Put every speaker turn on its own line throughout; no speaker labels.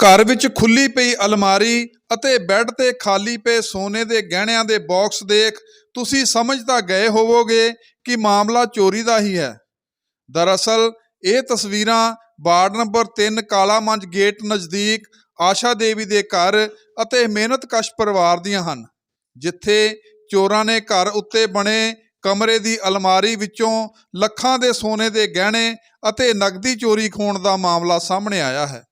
ਘਰ ਵਿੱਚ ਖੁੱਲੀ ਪਈ ਅਲਮਾਰੀ ਅਤੇ ਬੈੱਡ ਤੇ ਖਾਲੀ ਪਏ ਸੋਨੇ ਦੇ ਗਹਿਣਿਆਂ ਦੇ ਬਾਕਸ ਦੇਖ ਤੁਸੀਂ ਸਮਝ ਤਾਂ ਗਏ ਹੋਵੋਗੇ ਕਿ ਮਾਮਲਾ ਚੋਰੀ ਦਾ ਹੀ ਹੈ। ਦਰਅਸਲ, ਇਹ ਤਸਵੀਰਾਂ ਵਾਰਡ ਨੰਬਰ 3 ਕਾਲਾ ਮੰਜ ਗੇਟ ਨਜ਼ਦੀਕ ਆਸ਼ਾ ਦੇਵੀ ਦੇ ਘਰ ਅਤੇ ਮਿਹਨਤਕਸ਼ ਪਰਿਵਾਰ ਦੀਆਂ ਹਨ, ਜਿੱਥੇ ਚੋਰਾਂ ਨੇ ਘਰ ਉੱਤੇ ਬਣੇ ਕਮਰੇ ਦੀ ਅਲਮਾਰੀ ਵਿੱਚੋਂ ਲੱਖਾਂ ਦੇ ਸੋਨੇ ਦੇ ਗਹਿਣੇ ਅਤੇ ਨਕਦੀ ਚੋਰੀ ਖੋਣ ਦਾ ਮਾਮਲਾ ਸਾਹਮਣੇ ਆਇਆ ਹੈ।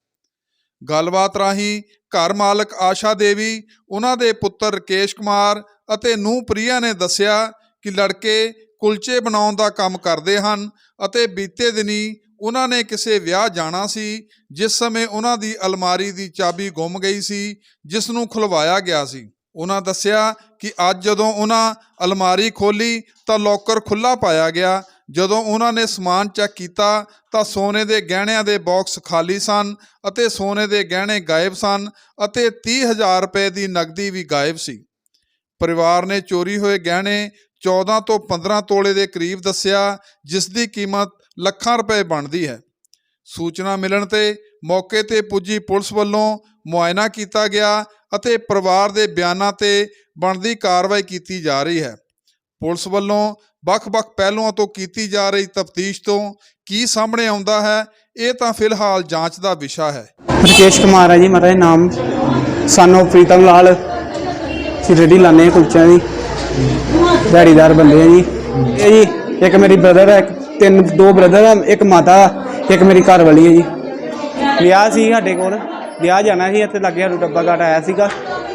ਗੱਲਬਾਤ ਰਾਹੀਂ ਘਰ ਮਾਲਕ ਆਸ਼ਾ ਦੇਵੀ, ਉਹਨਾਂ ਦੇ ਪੁੱਤਰ ਰਕੇਸ਼ ਕੁਮਾਰ ਅਤੇ ਨੂੰਹ ਪ੍ਰਿਆ ਨੇ ਦੱਸਿਆ ਕਿ ਲੜਕੇ ਕੁਲਚੇ ਬਣਾਉਣ ਦਾ ਕੰਮ ਕਰਦੇ ਹਨ ਅਤੇ ਬੀਤੇ ਦਿਨੀ ਉਹਨਾਂ ਨੇ ਕਿਸੇ ਵਿਆਹ ਜਾਣਾ ਸੀ, ਜਿਸ ਸਮੇਂ ਉਹਨਾਂ ਦੀ ਅਲਮਾਰੀ ਦੀ ਚਾਬੀ ਗੁੰਮ ਗਈ ਸੀ, ਜਿਸ ਨੂੰ ਖੁਲਵਾਇਆ ਗਿਆ ਸੀ। ਉਹਨਾਂ ਦੱਸਿਆ ਕਿ ਅੱਜ ਜਦੋਂ ਉਹਨਾਂ ਅਲਮਾਰੀ ਖੋਲੀ ਤਾਂ ਲੋਕਰ ਖੁੱਲਾ ਪਾਇਆ ਗਿਆ ਜਦੋਂ ਉਹਨਾਂ ਨੇ ਸਮਾਨ ਚੈੱਕ ਕੀਤਾ ਤਾਂ ਸੋਨੇ ਦੇ ਗਹਿਣਿਆਂ ਦੇ ਬਾਕਸ ਖਾਲੀ ਸਨ ਅਤੇ ਸੋਨੇ ਦੇ ਗਹਿਣੇ ਗਾਇਬ ਸਨ ਅਤੇ 30000 ਰੁਪਏ ਦੀ ਨਕਦੀ ਵੀ ਗਾਇਬ ਸੀ। ਪਰਿਵਾਰ ਨੇ ਚੋਰੀ ਹੋਏ ਗਹਿਣੇ 14 ਤੋਂ 15 ਤੋਲੇ ਦੇ ਕਰੀਬ ਦੱਸਿਆ, ਜਿਸ ਦੀ ਕੀਮਤ ਲੱਖਾਂ ਰੁਪਏ ਬਣਦੀ ਹੈ। ਸੂਚਨਾ ਮਿਲਣ ਤੇ ਮੌਕੇ ਤੇ ਪੁੱਜੀ ਪੁਲਿਸ ਵੱਲੋਂ ਮੁਆਇਨਾ ਕੀਤਾ ਗਿਆ ਅਤੇ ਪਰਿਵਾਰ ਦੇ ਬਿਆਨਾਂ ਤੇ ਬਣਦੀ ਕਾਰਵਾਈ ਕੀਤੀ ਜਾ ਰਹੀ ਹੈ। ਪੁਲਿਸ ਵੱਲੋਂ ਵੱਖ-ਵੱਖ ਪਹਿਲੂਆਂ ਤੋਂ ਕੀਤੀ ਜਾ ਰਹੀ ਤਫਤੀਸ਼ ਤੋਂ ਕੀ ਸਾਹਮਣੇ ਆਉਂਦਾ ਹੈ, ਇਹ ਤਾਂ ਫਿਲਹਾਲ ਜਾਂਚ ਦਾ ਵਿਸ਼ਾ ਹੈ।
ਰਕੇਸ਼ ਕੁਮਾਰ ਹੈ ਜੀ ਮੇਰਾ ਨਾਮ ਸਾਨੂੰ ਪ੍ਰੀਤਮ ਲਾਲ, ਅਸੀਂ ਰੇਹੜੀ ਲਾਉਂਦੇ ਹਾਂ ਕੁਲਚਿਆਂ ਦੀ। ਦਿਹਾੜੀਦਾਰ ਬੰਦੇ ਆ ਜੀ। ਇਹ ਜੀ, ਇੱਕ ਮੇਰੀ ਬ੍ਰਦਰ ਹੈ, ਇੱਕ ਤਿੰਨ, ਦੋ ਬ੍ਰਦਰ ਆ, ਇੱਕ ਮਾਤਾ, ਇੱਕ ਮੇਰੀ ਘਰ ਵਾਲੀ ਹੈ ਜੀ। ਵਿਆਹ ਸੀ ਸਾਡੇ ਕੋਲ, ਵਿਆਹ ਜਾਣਾ ਸੀ, ਇੱਥੇ ਲੱਗੇ ਸਾਨੂੰ ਡੱਬਾ ਘਾਟ ਆਇਆ ਸੀਗਾ।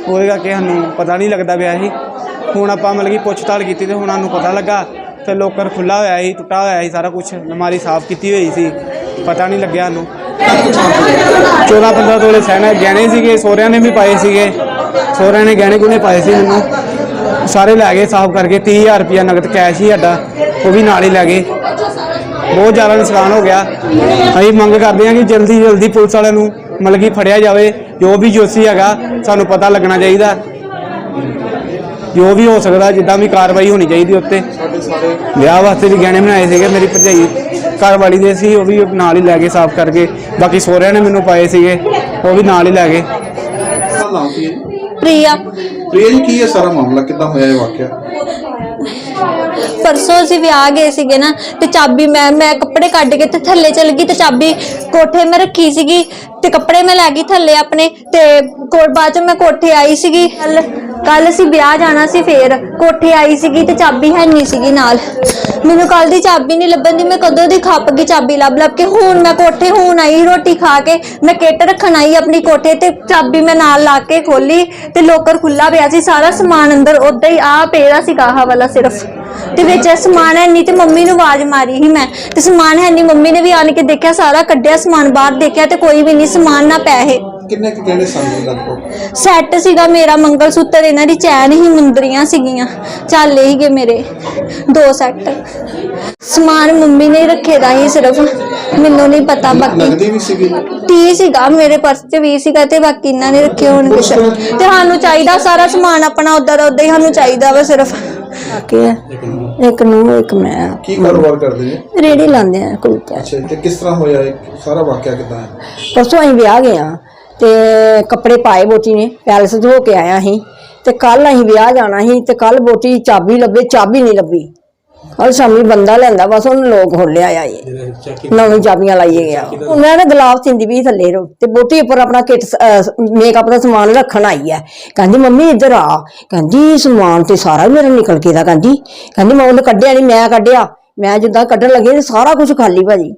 ਉਹਦੇ ਕਰਕੇ ਸਾਨੂੰ ਪਤਾ ਨਹੀਂ ਲੱਗਦਾ ਵਿਆਹ ਸੀ। ਹੁਣ ਆਪਾਂ ਮਤਲਬ ਕਿ ਪੁੱਛਤਾਲ ਕੀਤੀ ਤੇ ਹੁਣ ਸਾਨੂੰ ਪਤਾ ਲੱਗਾ ਤੇ ਲੋਕਰ ਖੁੱਲਾ ਹੋਇਆ ਸੀ, ਟੁੱਟਾ ਹੋਇਆ ਸੀ, ਸਾਰਾ ਕੁਝ ਅਲਮਾਰੀ ਸਾਫ਼ ਕੀਤੀ ਹੋਈ ਸੀ, ਪਤਾ ਨਹੀਂ ਲੱਗਿਆ ਸਾਨੂੰ। 14 15 ਤੋਲੇ ਸਹਿਣਾ ਗਹਿਣੇ ਸੀਗੇ, ਸੋਹਰਿਆਂ ਨੇ ਵੀ ਪਾਏ ਸੀਗੇ, ਸੋਹਰਿਆਂ ਨੇ ਗਹਿਣੇ ਗੁਣੇ ਪਾਏ ਸੀ ਮੈਨੂੰ। ਸਾਰੇ ਲੈ ਗਏ ਸਾਫ਼ ਕਰਕੇ 30000 ਰੁਪਇਆ ਨਗਦ ਕੈਸ਼ ਹੀ ਸਾਡਾ, ਉਹ ਵੀ ਨਾਲ ਹੀ ਲੈ ਗਏ। ਬਹੁਤ ਜ਼ਿਆਦਾ ਨੁਕਸਾਨ ਹੋ ਗਿਆ। ਅਸੀਂ ਮੰਗ ਕਰਦੇ ਹਾਂ ਕਿ ਜਲਦੀ ਜਲਦੀ ਪੁਲਿਸ ਵਾਲਿਆਂ ਨੂੰ ਮਤਲਬ ਕਿ ਫੜਿਆ ਜਾਵੇ, ਜੋ ਵੀ ਜੋਸੀ ਹੈਗਾ, ਸਾਨੂੰ ਪਤਾ ਲੱਗਣਾ ਚਾਹੀਦਾ। ਜੋ ਵੀ ਹੋ ਸਕਦਾ ਜਿੱਦਾਂ ਵੀ ਕਾਰਵਾਈ ਹੋਣੀ ਚਾਹੀਦੀ ਉੱਤੇ। ਵਿਆਹ ਵਾਸਤੇ ਵੀ ਗਹਿਣੇ ਬਣਾਏ ਸੀਗੇ ਮੇਰੀ ਭਰਜਾਈ ਘਰ ਵਾਲੀ ਦੇ ਸੀ ਉਹ ਵੀ ਨਾਲ ਹੀ ਲੈ ਗਏ ਸਾਫ਼ ਕਰਕੇ। ਬਾਕੀ ਸਹੁਰਿਆਂ ਨੇ ਮੈਨੂੰ ਪਾਏ ਸੀਗੇ ਉਹ ਵੀ ਨਾਲ ਹੀ ਲੈ ਗਏ।
ਕੀ
ਪ੍ਰਿਆ।
ਪ੍ਰਿਆ ਜੀ ਕੀ ਹੈ ਸਾਰਾ ਮਾਮਲਾ? ਕਿੱਦਾਂ ਹੋਇਆ ਇਹ ਵਾਕਿਆ?
ਪਰਸੋਂ ਅਸੀਂ ਵਿਆਹ ਗਏ ਸੀਗੇ ਨਾ ਤੇ ਚਾਬੀ ਮੈਂ ਮੈਂ ਕੱਪੜੇ ਕੱਢ ਕੇ ਤੇ ਥੱਲੇ ਚਲ ਗਈ ਤੇ ਚਾਬੀ ਕੋਠੇ ਮੈਂ ਰੱਖੀ ਸੀਗੀ ਤੇ ਕੱਪੜੇ ਮੈਂ ਲੈ ਗਈ ਥੱਲੇ ਆਪਣੇ ਤੇ ਕੋ ਬਾਅਦ ਚ ਮੈਂ ਕੋਠੇ ਆਈ ਸੀਗੀ। ਕੱਲ ਕੱਲ ਅਸੀਂ ਵਿਆਹ ਜਾਣਾ ਸੀ ਫੇਰ, ਕੋਠੇ ਆਈ ਸੀਗੀ ਤੇ ਚਾਬੀ ਹੈ ਨਹੀਂ ਸੀਗੀ ਨਾਲ। ਮੈਨੂੰ ਕੱਲ ਦੀ ਚਾਬੀ ਨਹੀਂ ਲੱਭਣ ਦੀ, ਮੈਂ ਕਦੋਂ ਦੀ ਖੱਪ ਗਈ ਚਾਬੀ ਲੱਭ ਲੱਭ ਕੇ, ਹੁਣ ਮੈਂ ਕੋਠੇ, ਹੁਣ ਆਈ ਰੋਟੀ ਖਾ ਕੇ, ਮੈਂ ਕਿੱਟ ਰੱਖਣ ਆਈ ਆਪਣੀ ਕੋਠੇ ਤੇ, ਚਾਬੀ ਮੈਂ ਨਾਲ ਲਾ ਕੇ ਖੋਲੀ ਤੇ ਲੋਕਰ ਖੁੱਲਾ ਪਿਆ ਸੀ, ਸਾਰਾ ਸਮਾਨ ਅੰਦਰ ਉਦਾਂ ਹੀ ਆ ਪਿਆ ਸੀ ਆਹ ਵਾਲਾ ਸਿਰਫ। ਤੇ ਵਿੱਚ ਇਹ ਸਮਾਨ ਹੈ ਨਹੀਂ ਤੇ ਮੰਮੀ ਨੂੰ ਆਵਾਜ਼ ਮਾਰੀ ਸੀ ਮੈਂ। ਤੇ ਸਮਾਨ ਹੈ ਨਹੀਂ ਮੰਮੀ ਨੇ ਵੀ ਆਣ ਕੇ ਦੇਖਿਆ, ਸਾਰਾ ਕੱਢਿਆ, ਸਮਾਨ ਬਾਹਰ ਦੇਖਿਆ ਤੇ ਕੋਈ ਵੀ ਨਹੀਂ ਸਮਾਨ ਨਾ ਪੈਸੇ
ਕਿੰਨੇ ਕੁ ਗਹਿਣੇ ਸਨ ਜੀ ਲਗਭਗ?
ਸੈੱਟ ਸੀਗਾ ਮੇਰਾ ਮੰਗਲ ਸੂਤਰ ਇਹਨਾਂ ਦੀ ਚੈਨ ਹੀ ਮੁੰਦਰੀਆਂ ਸੀਗੀਆਂ। ਚਾਲੇ ਹੀਗੇ ਮੇਰੇ ਦੋ ਸੈੱਟ। ਸਮਾਨ ਮੰਮੀ ਨੇ ਰੱਖੇ ਦਾ ਹੀ ਸਿਰਫ ਮੈਨੂੰ ਨਹੀਂ ਪਤਾ ਬਾਕੀ।
ਨਗਦੀ ਵੀ ਸੀਗੀ?
30 ਸੀਗਾ ਮੇਰੇ ਪਰਸ 'ਚ 20 ਸੀਗਾ ਤੇ ਬਾਕੀ ਇਹਨਾਂ ਨੇ ਰੱਖੇ ਹੋਣਗੇ ਸ਼ਾਇਦ। ਤੇ ਸਾਨੂੰ ਚਾਹੀਦਾ ਸਾਰਾ ਸਮਾਨ ਆਪਣਾ ਉਦਾਂ ਦਾ ਉਦਾਂ ਹੀ ਸਾਨੂੰ ਚਾਹੀਦਾ ਵਾ ਸਿਰਫ।
ਕੇ ਇੱਕ ਨੂੰ। ਇੱਕ ਮੈਂ।
ਕੀ ਕਾਰੋਬਾਰ ਕਰਦੇ ਨੇ?
ਰੇੜੀ ਲਾਉਂਦੇ ਆ ਕੁਲਚਾ।
ਅੱਛਾ ਤੇ ਕਿਸ ਤਰ੍ਹਾਂ ਹੋਇਆ ਇਹ? ਸਾਰਾ ਵਾਕਿਆ ਕਿੱਦਾਂ ਹੈ?
ਪਰਸੋਂ ਅਸੀਂ ਵਿਆਹ ਗਏ ਆ ਤੇ ਕੱਪੜੇ ਪਾਏ ਬੋਟੀ ਨੇ ਪੈਲਸ ਤੋਂ ਹੋ ਕੇ ਆਇਆ ਸੀ ਤੇ ਕੱਲ ਅਸੀਂ ਵਿਆਹ ਜਾਣਾ ਸੀ ਤੇ ਕੱਲ ਬੋਟੀ ਚਾਬੀ ਲੱਭੇ ਚਾਬੀ ਨਹੀਂ ਲੱਭੀ। ਕੱਲ ਸ਼ਾਮੀ ਬੰਦਾ ਲੈਂਦਾ ਬਸ ਉਹਨੂੰ ਲੋਕ ਖੋਲਿਆ ਆ ਇਹ। ਨਵੀਂ ਚਾਬੀਆਂ ਲਾਈਏ ਗਿਆ ਉਹਨਾਂ ਨੇ ਗਲਾਬ ਸਿੰਦੀ ਵੀ ਥੱਲੇ ਰੋ ਤੇ ਬੋਟੀ ਉੱਪਰ ਆਪਣਾ ਕਿਟ ਮੇਕਅਪ ਦਾ ਸਮਾਨ ਰੱਖਣ ਆਈ ਹੈ ਕਹਿੰਦੀ ਮੰਮੀ ਇੱਧਰ ਆ। ਕਹਿੰਦੀ ਸਮਾਨ ਤੇ ਸਾਰਾ ਮੇਰਾ ਨਿਕਲ ਗਿਆ ਦਾ। ਕਹਿੰਦੀ ਕਹਿੰਦੀ ਮੈਂ ਉਹਨੂੰ ਕੱਢਿਆ ਨਹੀਂ ਮੈਂ ਕੱਢਿਆ। ਮੈਂ ਜਿੱਦਾਂ ਕੱਢਣ ਲੱਗੀ ਸਾਰਾ ਕੁਝ ਖਾਲੀ ਭਾਜੀ।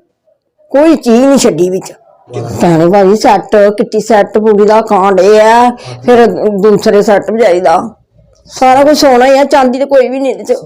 ਕੋਈ ਚੀਜ਼ ਨਹੀਂ ਛੱਡੀ ਵਿੱਚ। ਭੈਣੇ ਭਾਜੀ ਸੈੱਟ ਕਿੱਟੀ ਸੈੱਟ ਪੂਰੀ ਦਾ ਕਾਂਡੇ ਆ ਫਿਰ ਦੂਸਰੇ ਸੈੱਟ ਵਜਾਈ ਦਾ। ਸਾਰਾ ਕੁਝ ਸੋਨਾ ਹੀ ਆ ਚਾਂਦੀ ਤੇ ਕੋਈ ਵੀ ਨਹੀਂ ਇਹਦੇ ਚ।